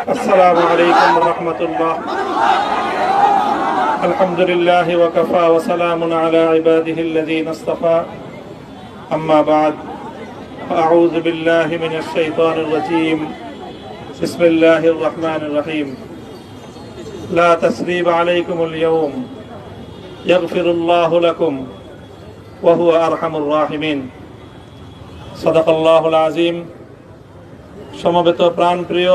السلام عليكم ورحمة الله الحمد لله وكفى وسلام على عباده الذين اصطفى أما بعد أعوذ بالله من الشيطان الرجيم بسم الله الرحمن الرحيم لا تسريب عليكم اليوم يغفر الله لكم وهو أرحم الراحمين صدق الله العظيم সমবেত প্রাণপ্রিয়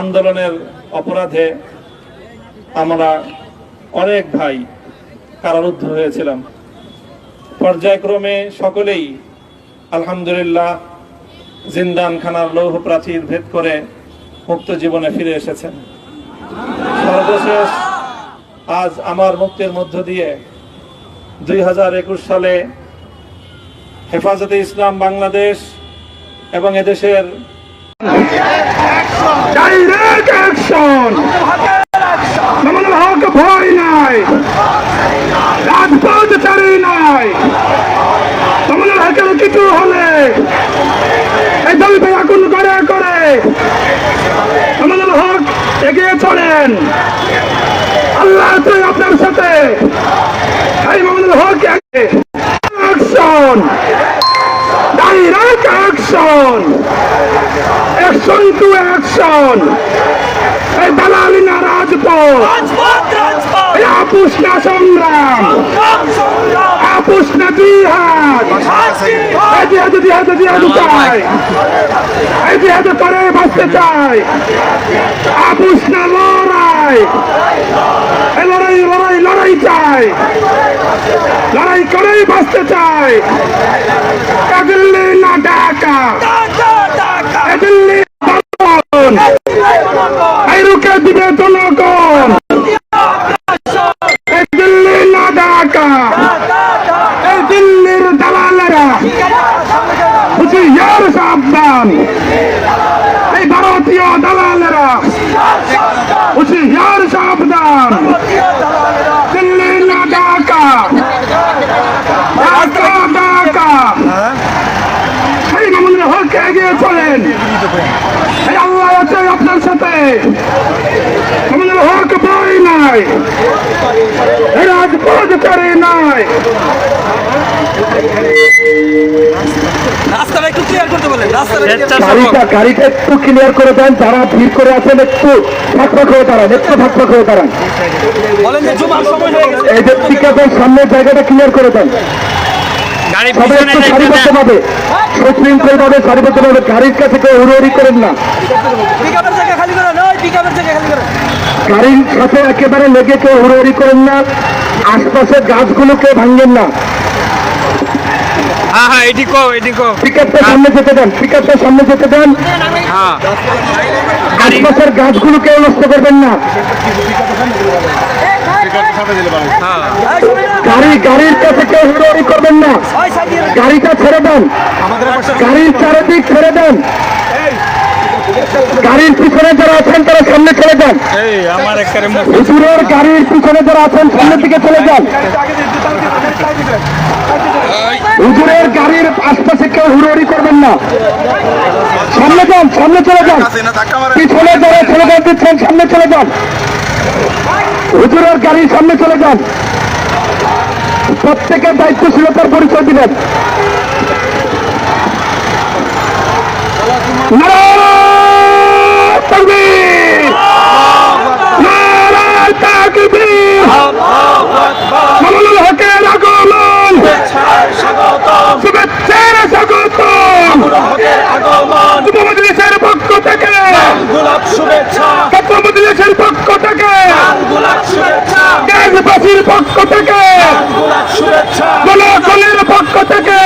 আন্দোলনের অপরাধে আমরা অনেক ভাই কারারুদ্ধ হয়েছিলাম। পর্যায়ক্রমে সকলেই আলহামদুলিল্লাহ জিন্দান খানার লৌহ প্রাচীর ভেদ করে মুক্ত জীবনে ফিরে এসেছেন। সর্বশেষ আজ আমার মুক্তির মধ্য দিয়ে দুই হাজার একুশ সালে হেফাজতে ইসলাম বাংলাদেশ এবং এদেশের ডাইরেক্ট অ্যাকশন মামুনুল হক ভয় নাই। রাজপথ চারি নাই। মামুনুল হকের কিছু হলে এই দলকে আগুন করে করে। মামুনুল হক এগিয়ে চলেন। আল্লাহ আপনার সাথে। এই Mamunul Haque action direct action action to action. এই দালালি না রাজপথ। আপুস না সংগ্রাম। আপুস না জিহাদ। এই জিহাদ জিহাদ জিহাদ চাই। এই জিহাদে পরে বাঁচতে চাই। আপুস না লড়াই। এই লড়াই লড়াই লড়াই চাই লড়াই করেই বাঁচতে চাই দিল্লি না ঢাকা। দিল্লি রুখে দিবে জনগণ। দিল্লি না ঢাকা। দিল্লির দালালেরা। বুঝি ইয়ার সাবধান এই ভারতীয় দালালেরা বুঝি ইয়ার সাবধান দিল্লি না ঢাকা ঢাকা। ঢাকা সেই মামুনের হক এগিয়ে চলেন। আপনার সাথে। নাই। এই রাজপথ করে নাই। রাস্তাটা একটু ক্লিয়ার করতে বলেন রাস্তাটা গাড়িটা গাড়িটা একটু ক্লিয়ার করে দেন যারা ভিড় করে আছেন একটু ফাঁকফাক হয়ে দাঁড়ান একটু ফাঁকফাক হয়ে দাঁড়ান। বলেন যে জুমার সময় হয়ে গেছে। এই যে সামনের জায়গাটা ক্লিয়ার করে দেন। সবাই একটু দেন। সুশৃঙ্খল ভাবে গাড়ির কাছে কেউ হুড়োহুড়ি করেন না। গাড়ির সাথে একেবারে লেগে কেউ হুড়োহুড়ি করেন না আশপাশের গাছগুলোকে ভাঙেন না। হ্যাঁ হ্যাঁ এদিকো এদিকো পিকআপটা সামনে যেতে দেন পিকআপটা সামনে যেতে দেন। হ্যাঁ। আশপাশের নষ্ট করবেন না। গাড়ি গাড়ির কাছে কেউ হুড়োহুড়ি করবেন না। গাড়িটা ছেড়ে দেন। গাড়ির চারিদিক ছেড়ে দেন। গাড়ির পিছনে যারা আছেন তারা সামনে চলে যান। হুজুরের গাড়ির পিছনে যারা আছেন সামনের দিকে চলে যান। হুজুরের গাড়ির আশপাশে কেউ হুড়োহুড়ি করবেন না। সামনে যান সামনে চলে যান। পিছনে যারা চলে যান দিচ্ছেন সামনে চলে যান। হুজুরের গাড়ির সামনে চলে যান। প্রত্যেকের দায়িত্বশীলতার পরিচয় দিবেন। নারায়ণ! তাকবীর! নারায়ণ তাকবীর! মামুনুল হকের আগমন। শুভেচ্ছার পক্ষ থেকে। ছাত্র মজলিসের পক্ষ থেকে। দেশবাসীর পক্ষ থেকে। জনগণের পক্ষ থেকে।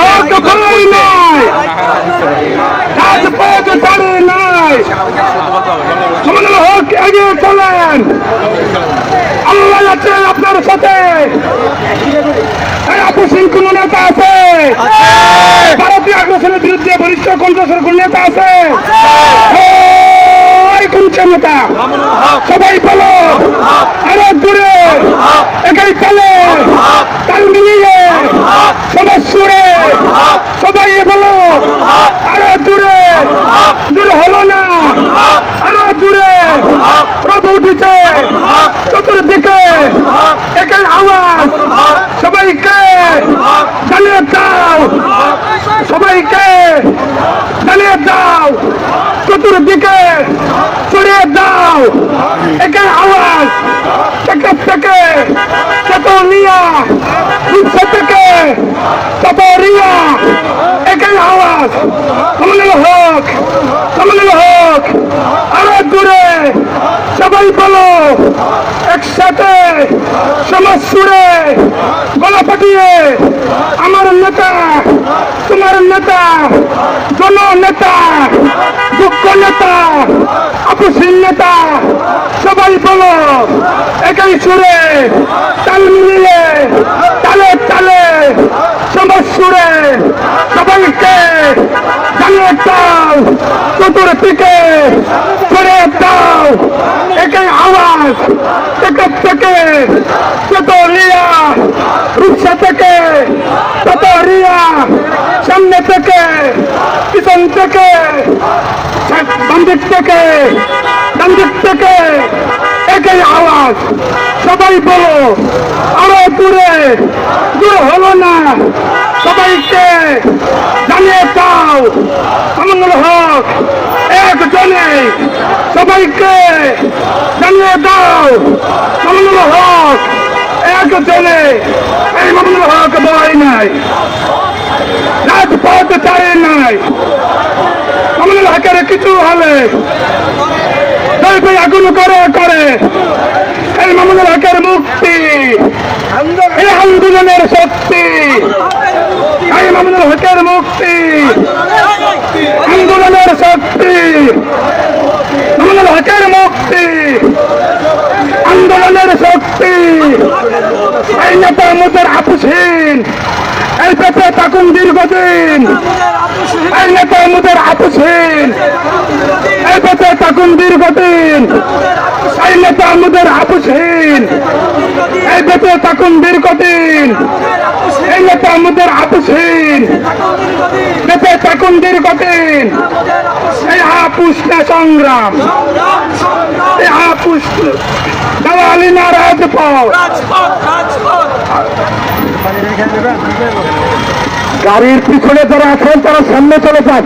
হক নয় রাজপথ ছাড়ে নাই সমানুল হক এগিয়ে চলেন। আল্লাহ আছে আপনার সাথে। এই আপসীন কোন নেতা আছে? ভারতীয় আগ্রাসনের বিরুদ্ধে বরিষ্ঠ কণ্ঠস্বর কোন নেতা আছে? এই কোন নেতা সবাই বলো। আরও দূরে একাই চলে তাল মিলিয়ে। সবাই সুরে। সবাই বলো। আরও দূরে দূরে হলো না। আরও দূরে প্রভু উঠেছে। চতুর্দিকে। একাই আওয়াজ সবাইকে জানিয়ে দাও। সবাইকে জানিয়ে দাও। চতুর্দিকে একাই আওয়াজ। থেকে থেকে চতুর্নিয়া উৎস থেকে চতুরিয়া একাই আওয়াজ। কমলের হক কমলের হক। আরও দূরে, সবাই বলো। একসাথে, সমাজ সুরে গলা ফাটিয়ে। আমার নেতা, তোমার নেতা জন নেতা দুঃখ নেতা আপসীন নেতা, সবাই বলো, একাই সুরে তাল মিলিয়ে, তালে তালে, সমাজ সুরে সবাইকে জানিয়ে দাও, চতুর্দিকে দাও। একাই আওয়াজ থেকে থেকে চতরিয়া রিক্সা থেকে চতরিয়া সামনে থেকে, পিছন থেকে বাম দিক থেকে ডান দিক থেকে, একই আওয়াজ। সবাই বলো, আরও দূরে, দূর হলো না। সবাইকে জানিয়ে দাও আমল হক, একজনে। সবাইকে জানিয়ে দাও আমল হক, একজনে। এই মামুনুল হক বয় নাই। রাজপথ চারে নাই। হকের কিছু হলে। আগুন করে করে। এই মামুনুল হকের মুক্তি। এই আন্দোলনের শক্তি। এই মামুনুল হকের মুক্তি। আন্দোলনের শক্তি। মামুনুল হকের মুক্তি। আন্দোলনের শক্তি। এই নেতা মুদের আপুসহীন এই পেতে থাকুন দীর্ঘদিন। এই নেতা মুদের আপুসহীন। এই পেতে থাকুন দীর্ঘদিন। এই নেতা মুদের আপুসহীন। এই পেতে থাকুন দীর্ঘদিন। এই নেতা মুদের আপুসহীন। পেতে থাকুন দীর্ঘদিন। এই আপুস না সংগ্রাম। এই আপুস দেওয়ালি না রাজপথ। গাড়ির পিছনে যারা আছেন তারা সামনে চলে যান।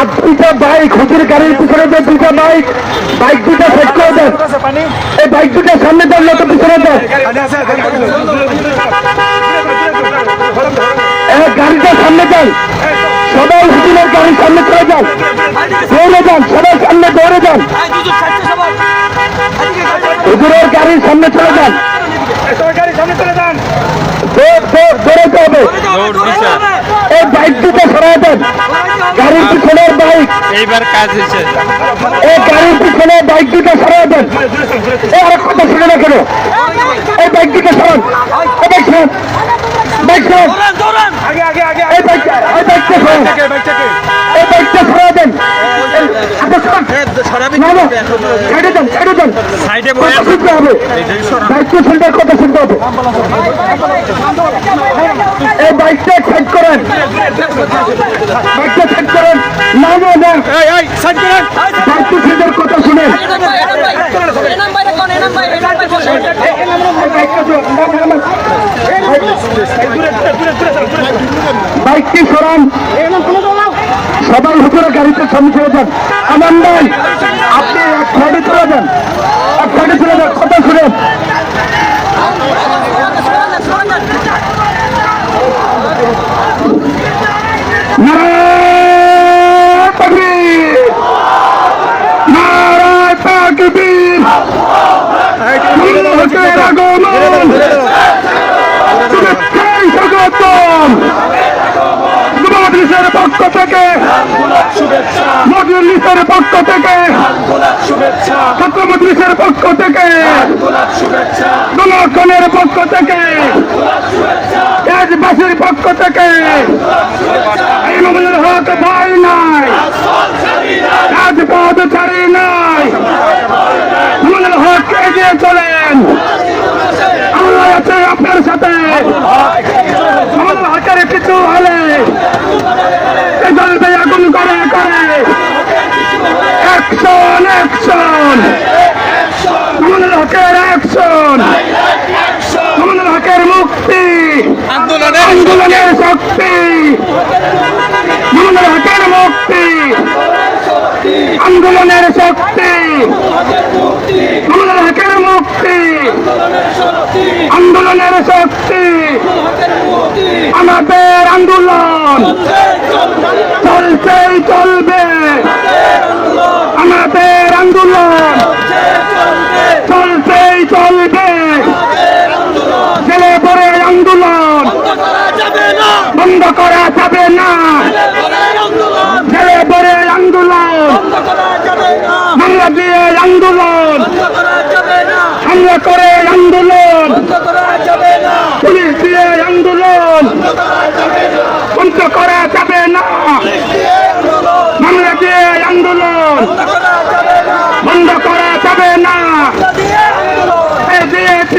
আর দুইটা বাইক হুজুর গাড়ির পিছনে যে দুইটা বাইক। বাইক দুটা সেট করে দেন। এই বাইক দুটা সামনে দেন লোক পিছনে দেন। এই গাড়িটা সামনে যান সবাই হুজুরের গাড়ির সামনে চলে যান। দৌড়ে যান সবাই সামনে দৌড়ে যান। হুজুরের গাড়ির সামনে চলে যান। দৌড়- দৌড়- দৌড়াতে হবে এই বাইক দুটো সরাই দেন। গাড়ির পিছনের বাইক এইবার কাজ হয়েছে। এই গাড়ির পিছনে বাইক দুটো সরাই দেন। এই আর কথা শুনে না কেন এই বাইক দুটো সরান। বাইক সরান। বাইক সরান। এই বাইক এই বাইকটা সরান। এই বাইকটা সরাই দেন এই- আপনি সরান। না, না, সাইডে দেন সাইডে দেন সাইডে কথা শুনতে হবে। কথা শুনতে হবে এই বাইকটা সাইড করেন। বাইকটা সাইড করেন। না কথা শুনেন। বাইকটি সরান। সবাই হুজুরের গাড়িতে সামনে চলে যান। আমান ভাই আপনি এক সাইডে চলে যান। এক সাইডে চলে যান কথা শুনেন। নারায় তাকবীর পক্ষ থেকে মজলিসের পক্ষ থেকে ছাত্র মজলিসের পক্ষ থেকে জনগণের পক্ষ থেকে দেশবাসীর পক্ষ থেকে এই হক ভয় নাই। রাজপথ ছাড়ি নাই। মামলার হক এগিয়ে চলেন। আল্লাহ আছে আপনার সাথে। আমাদের হাতের কিছু হলে এ জ্বলবে আগুন করে করে অ্যাকশন অ্যাকশন আমাদের হকের অ্যাকশন আমাদের হকের মুক্তি! আন্দোলনের শক্তি! আমাদের হকের মুক্তি! আন্দোলনের শক্তি! আমাদের হকের মুক্তি! আন্দোলনের শক্তি! আমাদের আন্দোলন চলছেই চলবে। আমাদের আন্দোলন চলবে। ছেলে পরে আন্দোলন। বন্ধ করা যাবে না। ছেলে পরে আন্দোলন। বাংলা দিয়ে আন্দোলন। হামলা করে আন্দোলন। পুলিশ দিয়ে আন্দোলন। বন্ধ করা যাবে না। বাংলা দিয়ে আন্দোলন। বন্ধ করা যাবে না।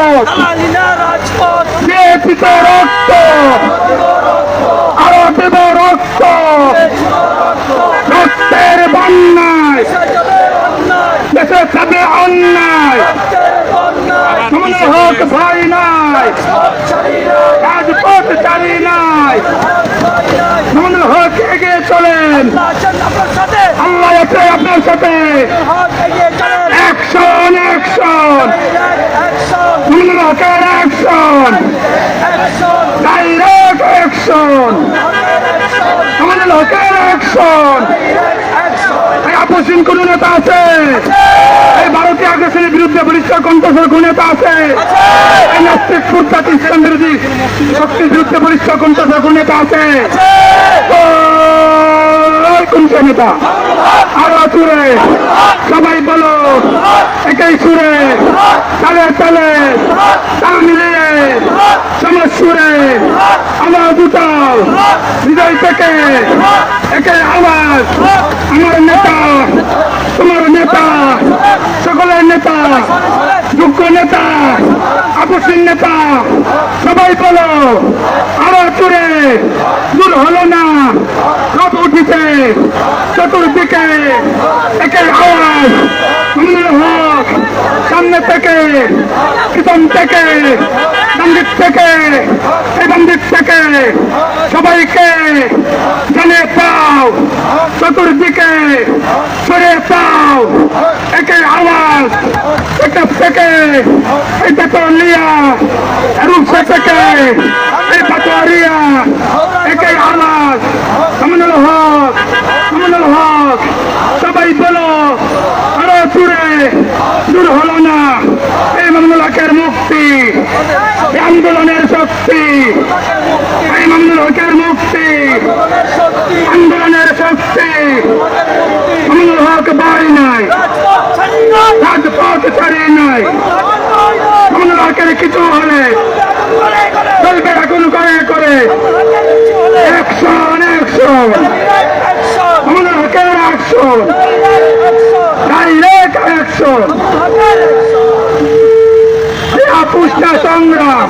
রাজপথ। দিয়েছি তো রক্ত। আরও দেব রক্ত। রক্তের বন্যায়। দেশে যাবে অন্যায়। আমাদের হক ভয় নাই রাজপথ চালি নাই আমাদের হক এগিয়ে চলেন আল্লাহ আছে আপনার সাথে অ্যাকশন অ্যাকশন আমাদের হকের অ্যাকশন ডাইরেক্ট অ্যাকশন আমাদের হকের অ্যাকশন আপসীন কোন নেতা আছে? এই ভারতীয় আগ্রাসনের বিরুদ্ধে পরিষ্কার কণ্ঠস্বর কোন নেতা আছে? এই নাস্তিক ফুটপাত ইসলাম বিরোধী শক্তির বিরুদ্ধে পরিষ্কার কণ্ঠস্বর কোন নেতা আছে? কোন নেতা? আরও সুরে, সবাই বলো, একই সুরে। তালে তালে, তাল মিলিয়ে, সমাজ সুরে। আমার দুটাও হৃদয় থেকে একই আওয়াজ। আমার নেতা, তোমার নেতা, সকলের নেতা, যোগ্য নেতা আপসের নেতা, সবাই বলো, আরও চুরে দূর হলো না সব উঠিছে। চতুর্দিকে একের আওয়াজ আমাদের হক। সামনে থেকে, পিছন থেকে, ডান্দিক থেকে, এই ডান্দিক থেকে সবাইকে জানিয়ে দাও, চতুর্দিকে সরে দাও। একের আওয়াজ এটা থেকে এটা তো লিয়া রূপসা থেকে, এই পাটোয়ারিয়া একের আওয়াজ আমানুল হক। আমানুল হক, সবাই বলো, আরও দূরে দূর হলো না। এই হকের মুক্তি আন্দোলনের শক্তি, এই মামুনুল হকের মুক্তি, আন্দোলনের শক্তি। মামুনুল হক বাড়ি নাই, রাজপথ ছাড়ি নাই। মামুনুল হকের কিছু হলে চলবে এখন করে করে। মামুনুল হকের অ্যাকশন ডাইরেক্ট অ্যাকশন আপুষ্টা সংগ্রাম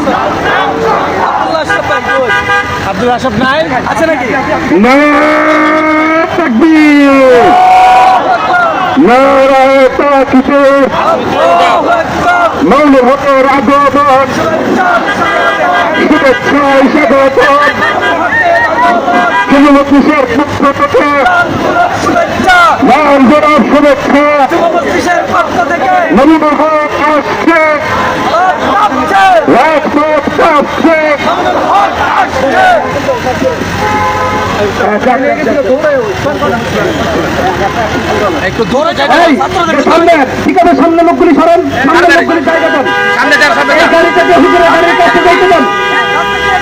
আব্দুল আসফ নাই? আছে নাকি? নারায়ণ তাকবীর! মৌল হকের আগমন তৃণমূল কিসের পক্ষ থেকে লাল জনাব শুভেচ্ছা থেকে নবীনগর আসছে। সামনে ঠিক আছে সামনে লোকগুলি সরেন সামনে লোকগুলি জায়গা দেন সামনে যান সামনে গাড়িটাকে হুজুরের গাড়ির কাছে যাইতে দেন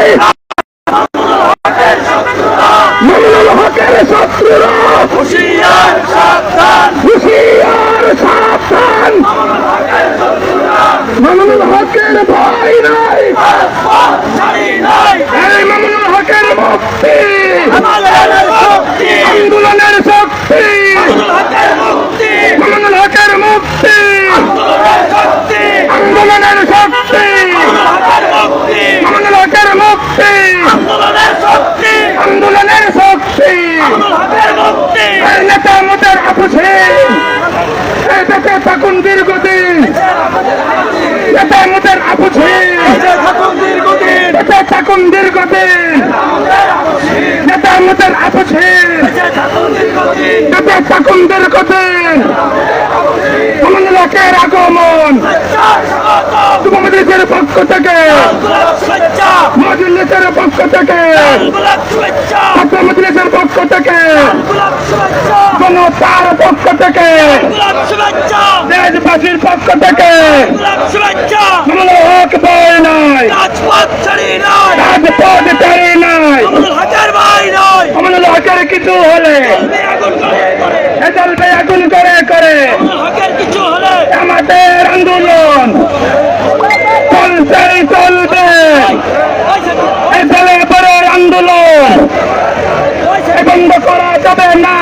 life. নেতা থাকুন দীর্ঘদিন আমাদের লোকের আগমন যুবমন্ত্রীদের পক্ষ থেকে। মজলিসের পক্ষ থেকে। ছাত্রমন্ত্রীদের পক্ষ থেকে। জনতার পক্ষ থেকে। দেশবাসীর পক্ষ থেকে। কোনো হক বয় নাই রাজপথ ছাড়ি রাজপথ হকের কিছু হলে জ্বলবে আগুন করে করে। আমাদের আন্দোলন চলবে। জলে পরের আন্দোলন বন্ধ করা যাবে না।